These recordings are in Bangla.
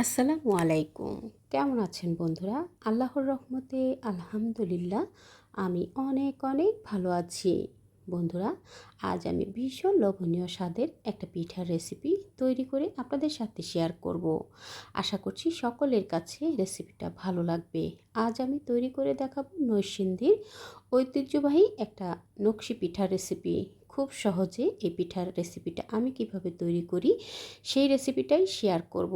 আসসালামু আলাইকুম। কেমন আছেন বন্ধুরা? আল্লাহর রহমতে আলহামদুলিল্লাহ, আমি অনেক অনেক ভালো আছি। বন্ধুরা, আজ আমি ভীষণ লোভনীয় স্বাদের একটা পিঠার রেসিপি তৈরি করে আপনাদের সাথে শেয়ার করব। আশা করছি সকলের কাছে রেসিপিটা ভালো লাগবে। আজ আমি তৈরি করে দেখাবো নৈসিন্ধির ঐতিহ্যবাহী একটা নকশি পিঠার রেসিপি খুব সহজে এই পিঠার রেসিপিটা আমি কীভাবে তৈরি করি, সেই রেসিপিটাই শেয়ার করব।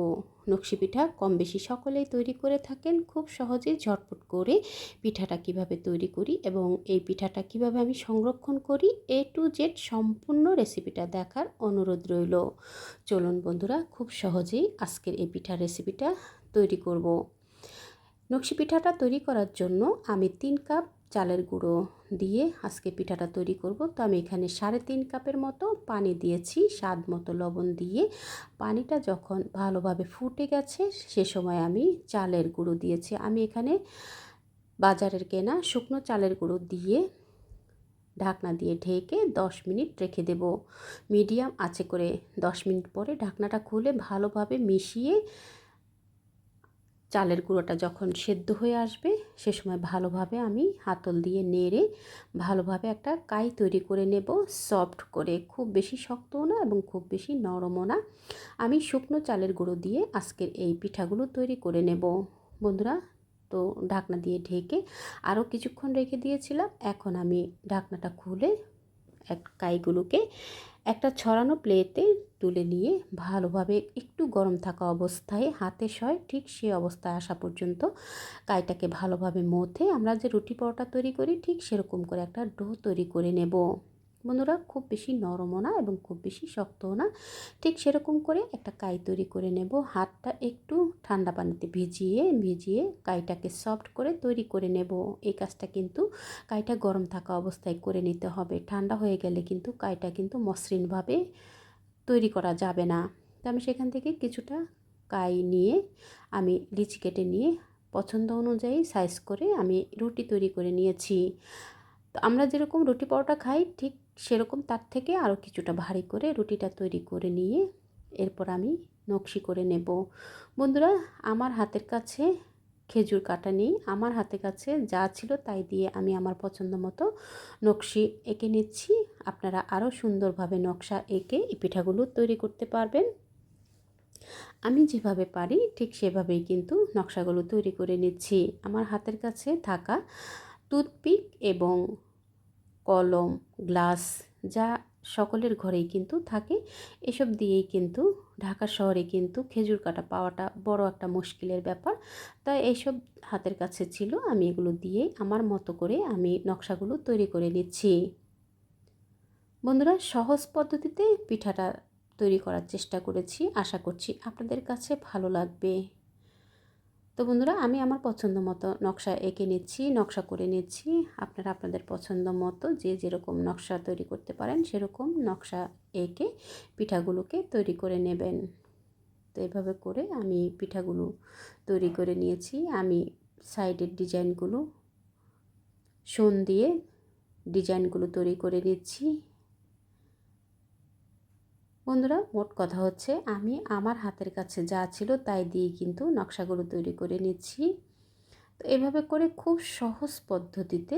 নকশি পিঠা কম বেশি সকলেই তৈরি করে থাকেন। খুব সহজে ঝটপট করে পিঠাটা কীভাবে তৈরি করি এবং এই পিঠাটা কীভাবে আমি সংরক্ষণ করি, এ টু জেড সম্পূর্ণ রেসিপিটা দেখার অনুরোধ রইল। চলুন বন্ধুরা, খুব সহজেই আজকের এই পিঠার রেসিপিটা তৈরি করব। নকশি পিঠাটা তৈরি করার জন্য আমি তিন কাপ চালের গুঁড়ো দিয়ে আজকে পিঠাটা তৈরি করব। তো আমি এখানে সাড়ে তিন কাপের মতো পানি দিয়েছি, স্বাদ মতো লবণ দিয়ে। পানিটা যখন ভালোভাবে ফুটে গেছে, সে সময় আমি চালের গুঁড়ো দিয়েছি। আমি এখানে বাজারের কেনা শুকনো চালের গুঁড়ো দিয়ে ঢাকনা দিয়ে ঢেকে দশ মিনিট রেখে দেব। মিডিয়াম আছে করে দশ মিনিট পরে ঢাকনাটা খুলে ভালোভাবে মিশিয়ে চালের গুঁড়োটা যখন সেদ্ধ হয়ে আসবে, সে সময় ভালোভাবে আমি হাতল দিয়ে নেড়ে ভালোভাবে একটা কাই তৈরি করে নেব। সফট করে, খুব বেশি শক্তও না এবং খুব বেশি নরমও না। আমি শুকনো চালের গুঁড়ো দিয়ে আজকের এই পিঠাগুলো তৈরি করে নেব। বন্ধুরা, তো ঢাকনা দিয়ে ঢেকে আরও কিছুক্ষণ রেখে দিয়েছিলাম। এখন আমি ঢাকনাটা খুলে এক কাইগুলোকে একটা ছড়ানো প্লেটে তুলে নিয়ে ভালোভাবে একটু গরম থাকা অবস্থায় হাতে সয় ঠিক সে অবস্থায় আসা পর্যন্ত কাইটাকে ভালোভাবে মথে আমরা যে রুটি পরোটা তৈরি করি ঠিক সেরকম করে একটা ডো তৈরি করে নেব। বন্ধুরা খুব বেশি নরমও না এবং খুব বেশি শক্তও না। ঠিক সেরকম করে একটা কাই তৈরি করে নেব। হাতটা একটু ঠান্ডা পানিতে ভিজিয়ে ভিজিয়ে কাইটাকে সফট করে তৈরি করে নেব। এই কাজটা কিন্তু কাইটা গরম থাকা অবস্থায় করে নিতে হবে। ঠান্ডা হয়ে গেলে কিন্তু কাইটা কিন্তু মসৃণভাবে তৈরি করা যাবে না। তো আমি সেখান থেকে কিছুটা কাই নিয়ে আমি লিচি কেটে নিয়ে পছন্দ অনুযায়ী সাইজ করে আমি রুটি তৈরি করে নিয়েছি। তো আমরা যেরকম রুটি পরোটা খাই, ঠিক সেরকম তার থেকে আরও কিছুটা ভারী করে রুটিটা তৈরি করে নিয়ে এরপর আমি নকশি করে নেব। বন্ধুরা, আমার হাতের কাছে খেজুর কাটা নেই। আমার হাতের কাছে যা ছিল তাই দিয়ে আমি আমার পছন্দ মতো নকশি এঁকে নিচ্ছি। আপনারা আরও সুন্দরভাবে নকশা এঁকে এই পিঠাগুলো তৈরি করতে পারবেন। আমি যেভাবে পারি ঠিক সেভাবেই কিন্তু নকশাগুলো তৈরি করে নিচ্ছি। আমার হাতের কাছে থাকা টুথপিক এবং কলম, গ্লাস যা সকলের ঘরেই কিন্তু থাকে। এসব দিয়েই কিন্তু ঢাকা শহরে কিন্তু খেজুর কাটা পাওয়াটা বড় একটা মুশকিলের ব্যাপার। তাই এইসব হাতের কাছে ছিল, আমি এগুলো দিয়েই আমার মতো করে আমি নকশাগুলো তৈরি করে নিচ্ছি। বন্ধুরা, সহজ পদ্ধতিতে পিঠাটা তৈরি করার চেষ্টা করেছি। আশা করছি আপনাদের কাছে ভালো লাগবে। তো বন্ধুরা, আমি আমার পছন্দ মতো নকশা এঁকে নিচ্ছি, নকশা করে নিচ্ছি। আপনারা আপনাদের পছন্দ মতো যে যেরকম নকশা তৈরি করতে পারেন, সেরকম নকশা এঁকে পিঠাগুলোকে তৈরি করে নেবেন। তো এভাবে করে আমি পিঠাগুলো তৈরি করে নিয়েছি। আমি সাইডের ডিজাইনগুলো, সোন দিয়ে ডিজাইনগুলো তৈরি করে নিচ্ছি। বন্ধুরা, মোট কথা হচ্ছে আমি আমার হাতের কাছে যা ছিল তাই দিয়ে কিন্তু নকশাগুলো তৈরি করে নিচ্ছি। তো এভাবে করে খুব সহজ পদ্ধতিতে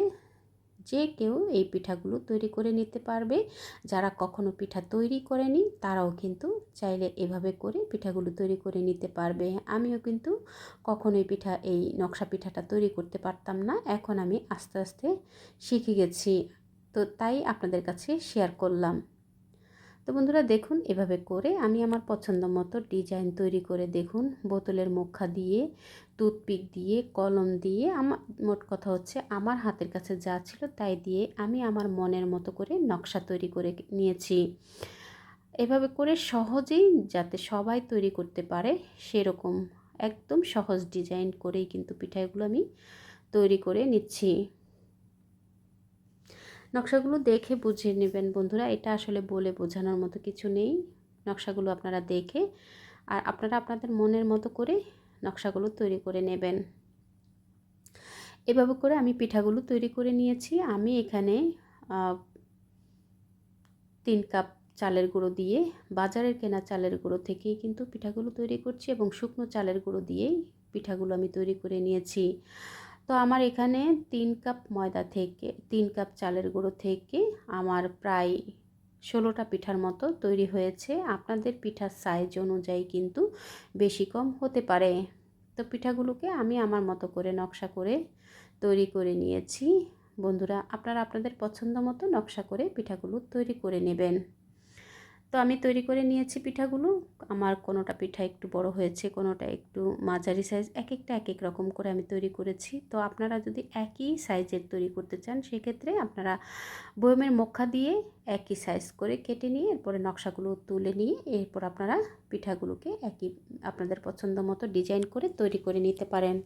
যে কেউ এই পিঠাগুলো তৈরি করে নিতে পারবে। যারা কখনো পিঠা তৈরি করেনি, তারাও কিন্তু চাইলে এভাবে করে পিঠাগুলো তৈরি করে নিতে পারবে। আমিও কিন্তু কখনোই পিঠা, এই নকশা পিঠাটা তৈরি করতে পারতাম না। এখন আমি আস্তে আস্তে শিখে গেছি। তো তাই আপনাদের কাছে শেয়ার করলাম। তো বন্ধুরা দেখুন, এভাবে করে আমি আমার পছন্দ মতো ডিজাইন তৈরি করে দেখুন, বোতলের মুখা দিয়ে, টুথপিক দিয়ে, কলম দিয়ে, আমার, মোট কথা হচ্ছে আমার হাতের কাছে যা ছিল তাই দিয়ে আমি আমার মনের মতো করে নকশা তৈরি করে নিয়েছি। এভাবে করে সহজেই যাতে সবাই তৈরি করতে পারে সেরকম একদম সহজ ডিজাইন করেই কিন্তু পিঠাগুলো আমি তৈরি করে নিচ্ছি। নকশাগুলো দেখে বুঝে নেবেন বন্ধুরা। এটা আসলে বলে বোঝানোর মতো কিছু নেই। নকশাগুলো আপনারা দেখে আর আপনারা আপনাদের মনের মতো করে নকশাগুলো তৈরি করে নেবেন। এভাবে করে আমি পিঠাগুলো তৈরি করে নিয়েছি। আমি এখানে তিন কাপ চালের গুঁড়ো দিয়ে, বাজারের কেনা চালের গুঁড়ো থেকেই কিন্তু পিঠাগুলো তৈরি করছি এবং শুকনো চালের গুঁড়ো দিয়েই পিঠাগুলো আমি তৈরি করে নিয়েছি। তো আমার এখানে তিন কাপ ময়দা থেকে, তিন কাপ চালের গুঁড়ো থেকে আমার প্রায় ষোলোটা পিঠার মতো তৈরি হয়েছে। আপনাদের পিঠার সাইজ অনুযায়ী কিন্তু বেশি কম হতে পারে। তো পিঠাগুলোকে আমি আমার মতো করে নকশা করে তৈরি করে নিয়েছি। বন্ধুরা, আপনারা আপনাদের পছন্দ মতো নকশা করে পিঠাগুলো তৈরি করে নেবেন। তো আমি তৈরি করে নিয়েছি পিঠাগুলো। আমার কোনোটা পিঠা একটু বড় হয়েছে, কোনোটা একটু মাঝারি সাইজ এক একটা এক এক রকম করে আমি তৈরি করেছি। তো আপনারা যদি একই সাইজের তৈরি করতে চান, সেক্ষেত্রে আপনারা বয়মের মক্ষা দিয়ে একই সাইজ করে কেটে নিয়ে, এরপরে নকশাগুলো তুলে নিয়ে, এরপর আপনারা পিঠাগুলোকে একই আপনাদের পছন্দ মতো ডিজাইন করে তৈরি করে নিতে পারেন।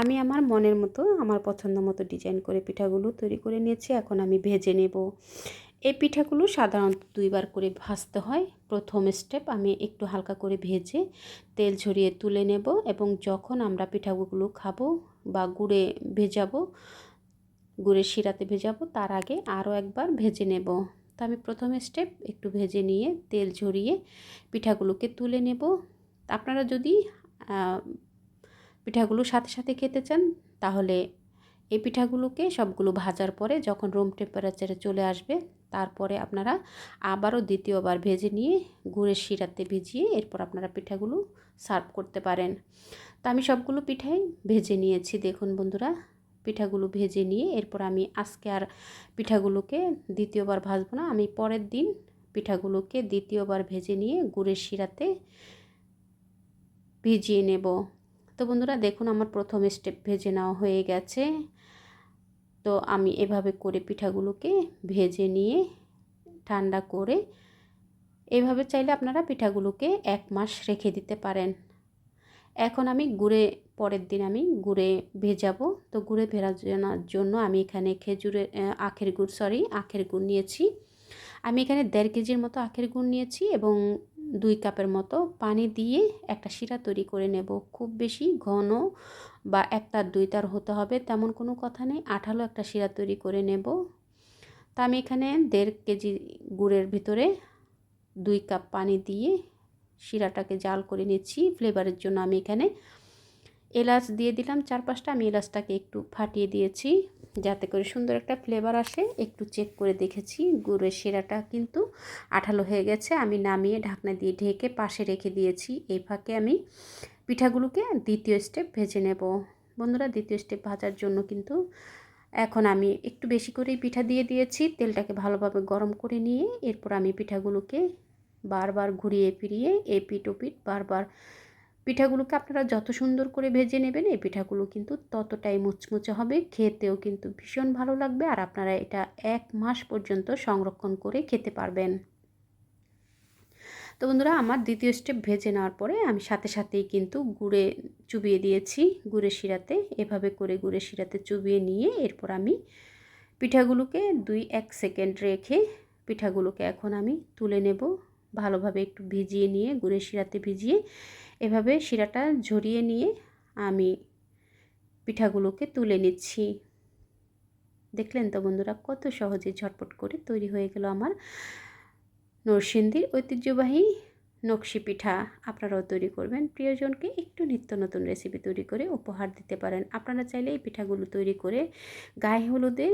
আমি আমার মনের মতো, আমার পছন্দ মতো ডিজাইন করে পিঠাগুলো তৈরি করে নিয়েছি। এখন আমি ভেজে নেব। এই পিঠাগুলো সাধারণত দুইবার করে ভাজতে হয়। প্রথম স্টেপ আমি একটু হালকা করে ভেজে তেল ঝরিয়ে তুলে নেব এবং যখন আমরা পিঠাগুলো খাব বা গুড়ে ভেজাবো, গুড়ের শিরাতে ভেজাবো, তার আগে আরও একবার ভেজে নেব। তো আমি প্রথম স্টেপ একটু ভেজে নিয়ে তেল ঝরিয়ে পিঠাগুলোকে তুলে নেব। আপনারা যদি পিঠাগুলো সাথে সাথে খেতে চান, তাহলে এই পিঠাগুলোকে সবগুলো ভাজার পরে যখন রুম টেম্পারেচারে চলে আসবে, তারপরে আপনারা আবারও দ্বিতীয়বার ভেজে নিয়ে গুড়ের শিরাতে ভিজিয়ে এরপর আপনারা পিঠাগুলো সার্ভ করতে পারেন। তো আমি সবগুলো পিঠাই ভেজে নিয়েছি, দেখুন বন্ধুরা। পিঠাগুলো ভেজে নিয়ে এরপর আমি আজকে আর পিঠাগুলোকে দ্বিতীয়বার ভাজবো না, আমি পরের দিন পিঠাগুলোকে দ্বিতীয়বার ভেজে নিয়ে গুড়ের শিরাতে ভিজিয়ে নেব। তো বন্ধুরা, দেখুন আমার প্রথম স্টেপ ভেজে নেওয়া হয়ে গেছে। তো আমি এভাবে করে পিঠাগুলোকে ভেজে নিয়ে ঠান্ডা করে এভাবে চাইলে আপনারা পিঠাগুলোকে এক মাস রেখে দিতে পারেন। এখন আমি গুড়ে, পরের দিন আমি গুড়ে ভেজাবো। তো গুড়ে ভেজানোর জন্য আমি এখানে খেজুরের আখের গুড় সরি আখের গুড় নিয়েছি। আমি এখানে দেড় কেজির মতো আখের গুড় নিয়েছি এবং দুই কাপের মতো পানি দিয়ে একটা শিরা তৈরি করে নেব। খুব বেশি ঘন বা একটার দুইটার হতে হবে, তেমন কোনো কথা নেই। আঠালো একটা শিরা তৈরি করে নেব। তা আমি এখানে দেড় কেজি গুড়ের ভিতরে দুই কাপ পানি দিয়ে শিরাটাকে জাল করে নিচ্ছি। ফ্লেভারের জন্য আমি এখানে এলাচ দিয়ে দিলাম। চার পাঁচটা আমি এলাচটাকে একটু ফাটিয়ে দিয়েছি, যাতে করে সুন্দর একটা ফ্লেভার আসে। একটু চেক করে দেখেছি, গুড়ের শিরাটা কিন্তু আঠালো হয়ে গেছে। আমি নামিয়ে ঢাকনা দিয়ে ঢেকে পাশে রেখে দিয়েছি। এই ফাঁকে আমি পিঠাগুলোকে দ্বিতীয় স্টেপ ভেজে নেব। বন্ধুরা, দ্বিতীয় স্টেপ ভাজার জন্য কিন্তু এখন আমি একটু বেশি করেই পিঠা দিয়ে দিয়েছি। তেলটাকে ভালোভাবে গরম করে নিয়ে এরপর আমি পিঠাগুলোকে বারবার ঘুরিয়ে ফিরিয়ে এপিট ওপিট বারবার পিঠাগুলোকে আপনারা যত সুন্দর করে ভেজে নেবেন, এই পিঠাগুলো কিন্তু ততটাই মুচমুচে হবে। খেতেও কিন্তু ভীষণ ভালো লাগবে আর আপনারা এটা এক মাস পর্যন্ত সংরক্ষণ করে খেতে পারবেন। তো বন্ধুরা আমার দ্বিতীয় স্টেপ ভেজে নেওয়ার পরে আমি সাথে সাথেই কিন্তু গুড়ে চুবিয়ে দিয়েছি গুড়ের শিরাতে। এভাবে করে গুড়ের শিরাতে চুবিয়ে নিয়ে এরপর আমি পিঠাগুলোকে দুই এক সেকেন্ড রেখে পিঠাগুলোকে এখন আমি তুলে নেব। ভালোভাবে একটু ভিজিয়ে নিয়ে গুড়ের শিরাতে ভিজিয়ে এভাবে শিরাটা ঝরিয়ে নিয়ে আমি পিঠাগুলোকে তুলে নিচ্ছি। দেখলেন তো বন্ধুরা কত সহজে ঝটপট করে তৈরি হয়ে গেল আমার নরসিংদীর ঐতিহ্যবাহী নকশি পিঠা আপনারাও তৈরি করবেন। প্রিয়জনকে একটু নিত্য নতুন রেসিপি তৈরি করে উপহার দিতে পারেন। আপনারা চাইলে এই পিঠাগুলো তৈরি করে গায়ে হলুদের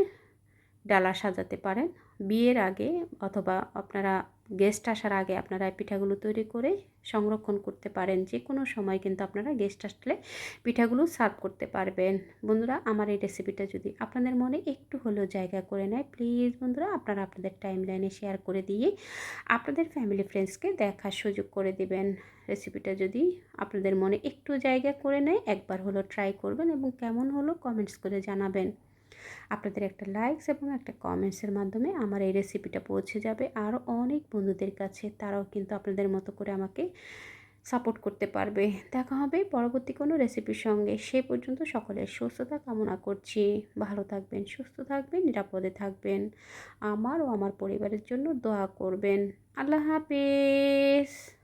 ডালা সাজাতে পারেন। বিয়ের আগে অথবা আপনারা গেস্ট আসার আগে আপনারা পিঠাগুলো তৈরি করে সংরক্ষণ করতে পারেন। যে কোনো সময় কিন্তু আপনারা গেস্ট আসলে পিঠাগুলো সার্ভ করতে পারবেন। বন্ধুরা, আমার এই রেসিপিটা যদি আপনাদের মনে একটু হলেও জায়গা করে নেয় প্লিজ বন্ধুরা, আপনারা আপনাদের টাইম লাইনে শেয়ার করে দিয়ে আপনাদের ফ্যামিলি ফ্রেন্ডসকে দেখার সুযোগ করে দেবেন। রেসিপিটা যদি আপনাদের মনে একটু জায়গা করে নেয়, একবার হলো ট্রাই করবেন এবং কেমন হলো কমেন্টস করে জানাবেন। আপনাদের একটা লাইকস এবং একটা কমেন্টসের মাধ্যমে আমার এই রেসিপিটা পৌঁছে যাবে। আরও অনেক বন্ধুদের কাছে তারাও কিন্তু আপনাদের মতো করে আমাকে সাপোর্ট করতে পারবে। দেখা হবে পরবর্তী কোনো রেসিপির সঙ্গে। সে পর্যন্ত সকলের সুস্থতা কামনা করছি। ভালো থাকবেন, সুস্থ থাকবেন, নিরাপদে থাকবেন। আমার ও আমার পরিবারের জন্য দোয়া করবেন। আল্লাহ হাফেজ।